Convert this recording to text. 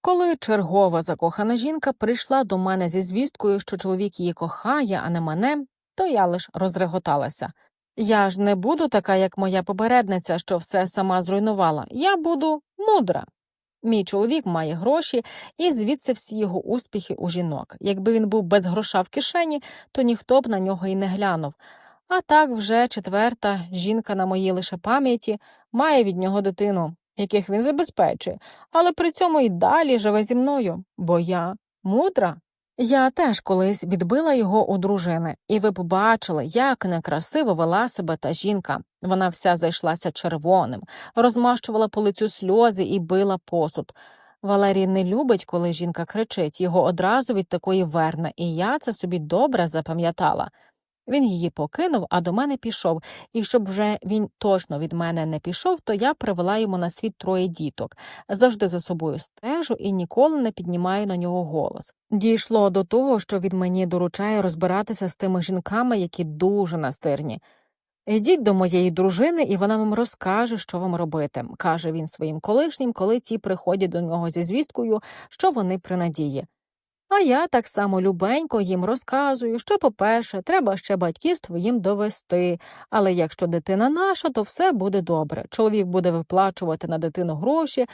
Коли чергова закохана жінка прийшла до мене зі звісткою, що чоловік її кохає, а не мене, то я лиш розреготалася. Я ж не буду така, як моя попередниця, що все сама зруйнувала. Я буду мудра. Мій чоловік має гроші, і звідси всі його успіхи у жінок. Якби він був без гроша в кишені, то ніхто б на нього і не глянув. А так вже четверта жінка на моїй лише пам'яті має від нього дитину, яких він забезпечує, але при цьому й далі живе зі мною, бо я мудра. Я теж колись відбила його у дружини, і ви побачили, як некрасиво вела себе та жінка. Вона вся зайшлася червоним, розмащувала по лицю сльози і била посуд. Валерій не любить, коли жінка кричить, його одразу від такої верне, і я це собі добре запам'ятала. Він її покинув, а до мене пішов, і щоб вже він точно від мене не пішов, то я привела йому на світ троє діток, завжди за собою стежу і ніколи не піднімаю на нього голос. Дійшло до того, що від мені доручає розбиратися з тими жінками, які дуже настирні. Йдіть до моєї дружини, і вона вам розкаже, що вам робити, каже він своїм колишнім, коли ті приходять до нього зі звісткою, що вони при надії. А я так само любенько їм розказую, що, по-перше, треба ще батьківство їм довести, але якщо дитина наша, то все буде добре. Чоловік буде виплачувати на дитину гроші,